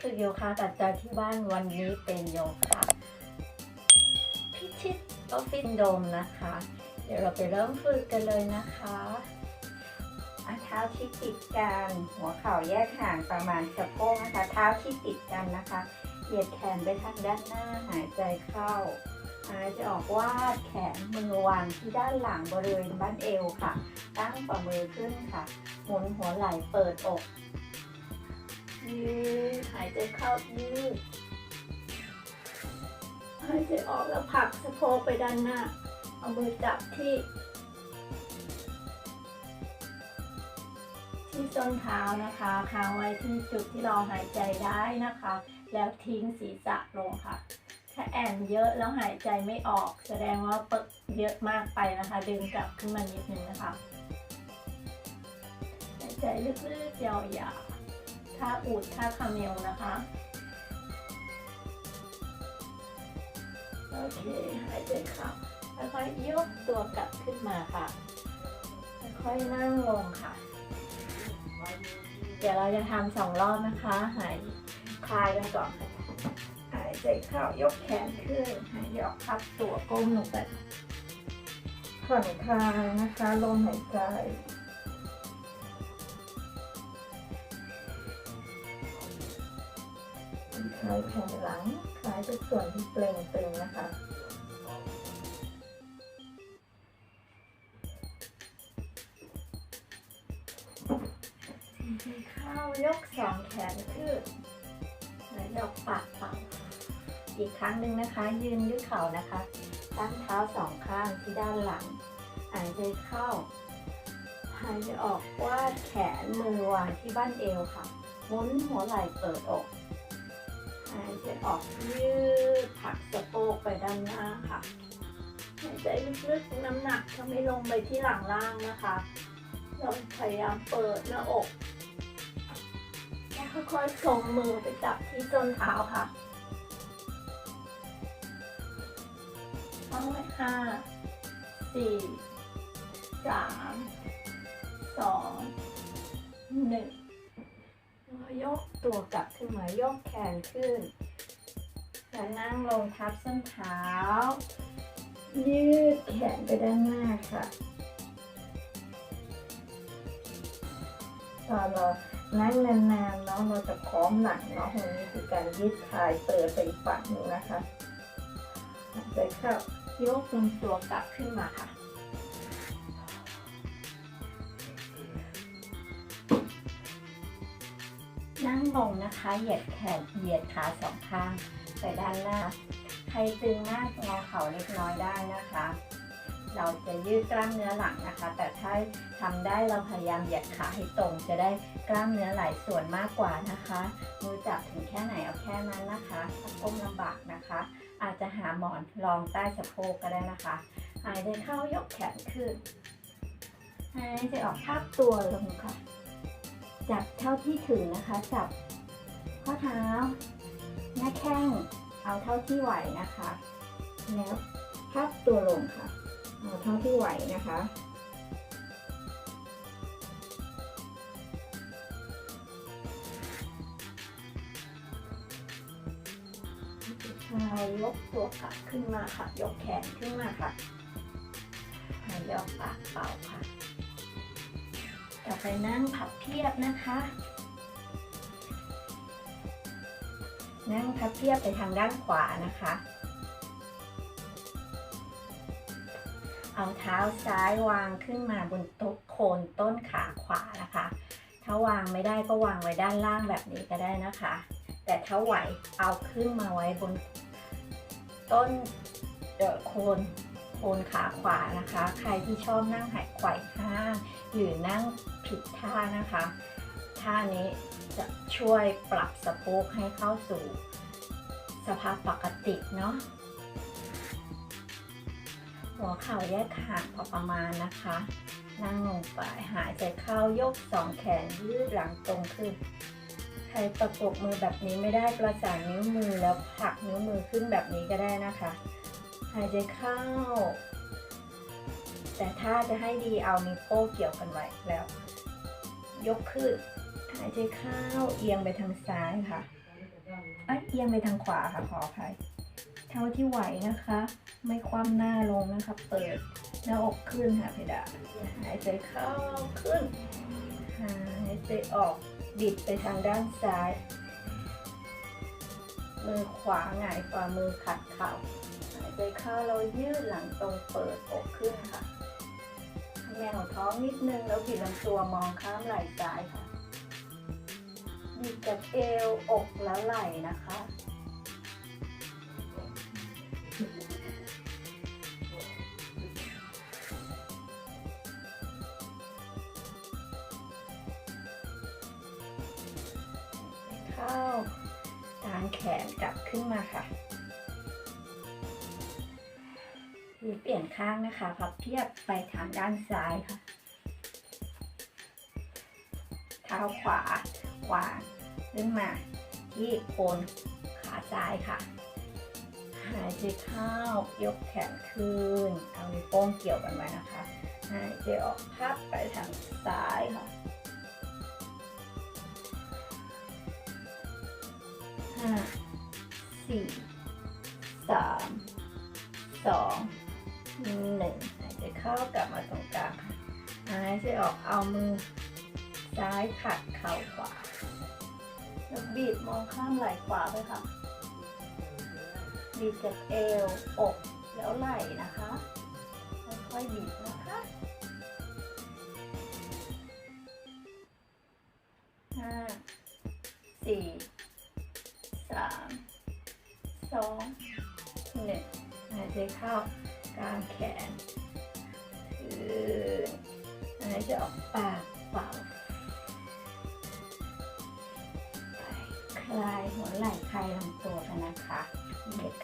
ฝึกโยคะตัดใจที่บ้านวันนี้เป็นโยคะพิชิตออฟฟิศโดมนะคะ เดี๋ยวเราไปเริ่มฝึกกันเลยนะคะเอาเท้าที่ติดกัน หัวเข่าแยกห่างประมาณสะโพกนะคะ เท้าที่ติดกันนะคะ เหยียดแขนไปทางด้านหน้า หายใจเข้า หายใจออกวาดแขนมือวางที่ด้านหลังบริเวณบ้านเอวค่ะ ตั้งฝ่ามือขึ้นค่ะ หมุนหัวไหล่เปิดอก ยืดหายใจเข้ายืดหายใจออกแล้วผลักสะโพกไปด้านหน้า เอามือจับที่ ที่ส้นเท้านะคะค้างไว้ที่จุดที่เราหายใจได้นะคะ แล้วทิ้งศีรษะลงค่ะ ถ้าแอนเยอะแล้วหายใจไม่ออก แสดงว่าเปิดเยอะมากไปนะคะ ดึงกลับขึ้นมานิดนึงนะคะ หายใจลึกๆยาวๆ ท่าอูดท่าคาเมลนะคะ โอเคหายใจเข้าค่อยๆยกตัวกลับขึ้นมาค่ะ ค่อยๆนั่งลงค่ะ เดี๋ยวเราจะทำสองรอบนะคะ หายคลายกันก่อนหายใจเข้ายกแขนขึ้นหายออกพับตัวก้มลงไปผ่อนคลายนะคะลมหายใจายแผ่นหลังคล้ายทุกส่วนที่เกร็งตึงนะคะ เข้ายกสองแขนขึ้นแล้วยกปากเป่าอีกครั้งหนึ่งนะคะ ยืนยืดเข่านะคะ ตั้งเท้าสองข้างที่ด้านหลังหายใจเข้าหายใจออกวาดแขนมือวางที่บ้านเอวค่ะหมุนหัวไหล่เปิดอก ใจออกยืดผักสะโพกไปด้านหน้าค่ะหายใจลึกๆน้ำหนักจะไม่ลงไปที่หลังล่างนะคะเราพยายามเปิดหน้าอกแล้วค่อยๆส่งมือไปจับที่ส้นเท้าค่ะเอาไว้ห้าสี่สามสองหนึ่งยกตัวกลับขึ้นมายกแขนขึ้น แล้วนั่งลงทับส้นเท้า ยืดแขนไปด้านหน้าค่ะตอนเรานั่งนานๆเนาะเราจะพร้อมหลังเนาะตรงนี้คือการยืดคายเปิดไปอีกฝั่งหนึ่งนะคะหายใจเข้ายกลำตัวกลับขึ้นมาค่ะนั่งลงนะคะ เหยียดแขนเหยียดขาสองข้าง ไปด้านหน้า ใครตึงมากงอเข่าเล็กน้อยได้นะคะ เราจะยืดกล้ามเนื้อหลังนะคะ แต่ถ้าทำได้เราพยายามเหยียดขาให้ตรง จะได้กล้ามเนื้อหลายส่วนมากกว่านะคะ มือจับถึงแค่ไหนเอาแค่นั้นนะคะถ้าก้มลำบากนะคะ อาจจะหาหมอนรองใต้สะโพกก็ได้นะคะ หายใจเข้ายกแขนขึ้นหายใจออกทับตัวลงค่ะจับเท่าที่ถึงนะคะ จับข้อเท้า หน้าแข้งเอาเท่าที่ไหวนะคะ แล้วพับตัวลงค่ะ เอาเท่าที่ไหวนะคะชายยกตัวกลับขึ้นมาค่ะ ยกแขนขึ้นมาค่ะหายกปากเป่าค่ะ ต่อไปนั่งพับเพียบนะคะ นั่งพับเพียบไปทางด้านขวานะคะ เอาเท้าซ้ายวางขึ้นมาบนโต๊ะโคนต้นขาขวานะคะ ถ้าวางไม่ได้ก็วางไว้ด้านล่างแบบนี้ก็ได้นะคะ แต่ถ้าไหวเอาขึ้นมาไว้บนต้นเดอโคนโคนขาขวานะคะ ใครที่ชอบนั่งหายไขว่ห้างหรือนั่งผิดท่านะคะ ท่านี้ จะช่วยปรับสะโพกให้เข้าสู่สภาพปกติเนาะหัวเข่าแยกห่างพอประมาณนะคะ นั่งลงไปหายใจเข้ายกสองแขนยืดหลังตรงขึ้น ใครประกบมือแบบนี้ไม่ได้ประสานนิ้วมือแล้วผลักนิ้วมือขึ้นแบบนี้ก็ได้นะคะ หายใจเข้า แต่ถ้าจะให้ดีเอานิ้วโป้งเกี่ยวกันไว้แล้ว ยกขึ้นายใจเข้าเอียงไปทางซ้ายค่ะอ้ยเอียงไปทางขวาค่ะขออภัยเท่าที่ไหวนะคะ ไม่คว่ำหน้าลงนะคะ เปิดหน้าอกขึ้นค่ะเพดานหายใจเข้าขึ้นหายใจออกบิดไปทางด้านซ้ายมือขวาหงายฝ่ามือขัดเข่าหายใจเข้าเรายืดหลังตรงเปิดอกขึ้นค่ะแมวท้องนิดนึงแล้วบิดลำตัวมองข้ามไหล่ซ้ายค่ะ บิดจากเอวอกแล้วไหล่นะคะ เข้ากางแขนกลับขึ้นมาค่ะหรือเปลี่ยนข้างนะคะพับเทียบไปทางด้านซ้ายค่ะ เท้าขวา วางขึ้นมาที่โคนขาซ้ายค่ะ หายใจเข้ายกแขนขึ้น เอานิ้วโป้งเกี่ยวกันไว้นะคะ หายใจออกพับไปทางซ้ายค่ะ ห้า สี่ สาม สองหนึ่งหายใจเข้ากลับมาตรงกลางหายใจออกเอามือ ซ้ายขัดเข่าขวาแล้วบีบมองข้ามไหล่ขวาไปค่ะ บีบจากเอว อก แล้วไหล่นะคะ ค่อยๆบีบนะคะห้าสี่สามสองหนึ่งหายใจเข้ากลางแขนหายใจออกปากเป่า คลายหัวไหล่คลายลำตัวกันนะคะเด็ก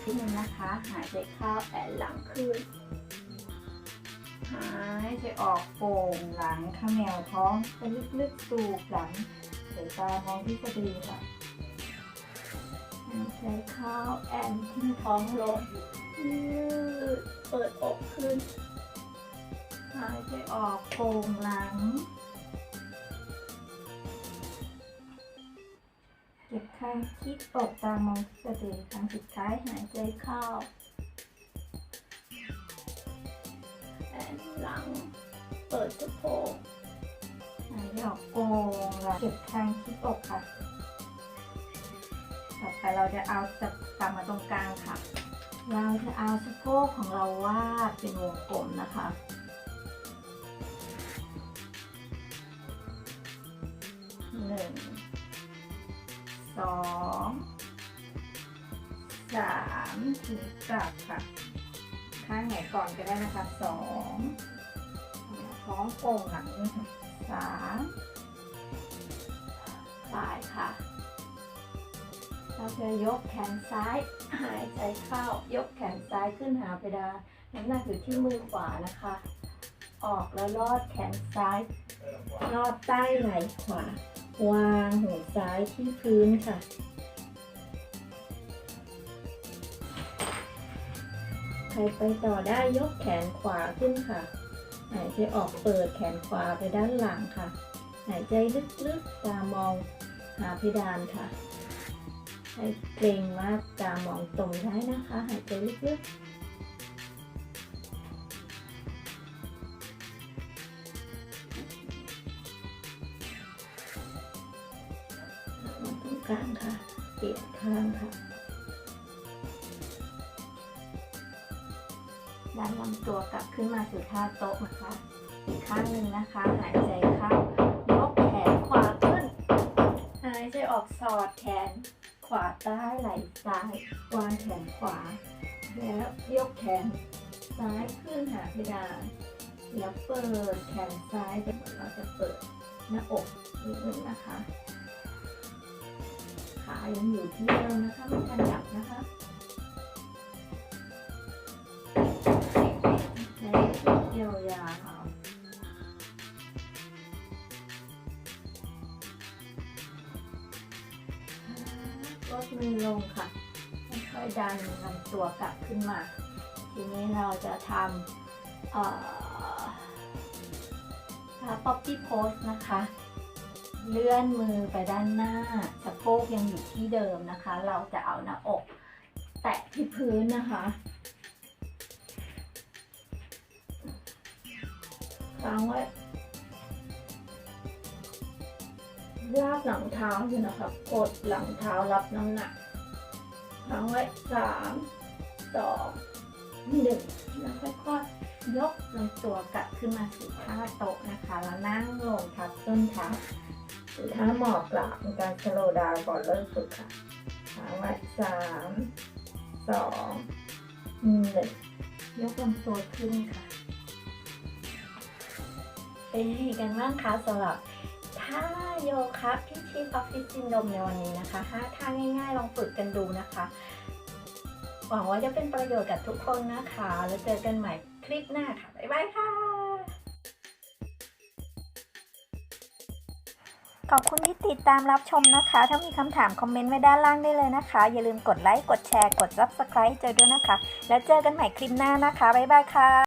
ขึ้นนะคะ หายใจเข้าแอนหลังขึ้น หายใจออกโป่งหลังเขมวท้องไปลึกๆสูบหลังสายตามองที่สะดือค่ะหายใจเข้าแอนทิ้งท้องลงยืดเปิดอกขึ้น หายใจออกโป่งหลัง เก็บข้างคิดอกตามองสะดือครั้งสุดท้ายหายใจเข้าแอนหลัง เปิดสะโพกหายใจออกโกงแล้วเก็บทางที่อกค่ะ ต่อไปเราจะเอาจะกลับมาตรงกลางค่ะ เราจะเอาสะโพกของเราวาดเป็นวงกลมนะคะหนึ่ง สองสามถึงกลับค่ะ ข้างไหนก่อนก็ได้นะคะสองท้องโป่งหลังสามปลายค่ะ เราจะยกแขนซ้าย หายใจเข้า ยกแขนซ้ายขึ้นหาเพดานน้ำหนักอยู่ที่มือขวานะคะ ออกแล้วลอดแขนซ้าย ลอดใต้ไหล่ขวา วางหัวซ้ายที่พื้นค่ะ ใครไปต่อได้ยกแขนขวาขึ้นค่ะ หายใจออกเปิดแขนขวาไปด้านหลังค่ะ หายใจลึกๆ ตามองหาเพดานค่ะ ให้เกรงมากตามองตรงได้นะคะ หายใจลึกๆ เปลี่ยนข้างค่ะดันลำตัวกลับขึ้นมาสู่ท่าโต๊ะนะคะ อีกข้างหนึ่งนะคะ หายใจเข้ายกแขนขวาขึ้น หายใจออกสอดแขนขวาใต้ไหล่ซ้ายวางแขนขวา แล้วยกแขนซ้ายขึ้นหาเพดานแล้วเปิดแขนซ้ายเหมือนเราจะเปิดหน้าอกนิดนึงนะคะ ยังอยู่ที่เดิมนะคะไม่ขยับนะคะใช้เกี่ยวยาวลดมือลงค่ะค่อยๆดันลำตัวกลับขึ้นมา ทีนี้เราจะทำเอ่อป๊อปปี้โพสนะคะ เลื่อนมือไปด้านหน้าสะ โพกยังอยู่ที่เดิมนะคะ เราจะเอาหน้าอก แตะที่พื้นนะคะค้างไว้ลากหลังเท้าอยู่นะคะกดหลังเท้ารับน้ำหนักค้างไว้สามสองหนึ่งแล้วค่อยๆ ยกลำตัวกลับขึ้นมาสู่ท่าโต๊ะนะคะ แล้วนั่งลงทับต้นเท้าสู่ท่าหมอบหลังเป็นการสโลว์ดาวก่อนเริ่มฝึกค่ะค้างไว้สามสองหนึ่งยกลำตัวขึ้นค่ะ เป็นยังไงกันบ้างคะสำหรับท่าโยคะพิชิตออฟฟิศซินโดมในวันนี้นะคะห้าท่าง่ายๆ ลองฝึกกันดูนะคะ หวังว่าจะเป็นประโยชน์กับทุกคนนะคะ แล้วเจอกันใหม่ คลิปหน้าค่ะ บ๊ายบายค่ะ ขอบคุณที่ติดตามรับชมนะคะ ถ้ามีคำถามคอมเมนต์ไว้ด้านล่างได้เลยนะคะ อย่าลืมกดไลค์ กดแชร์ กด Subscribe เจอด้วยนะคะ แล้วเจอกันใหม่คลิปหน้านะคะ บ๊ายบายค่ะ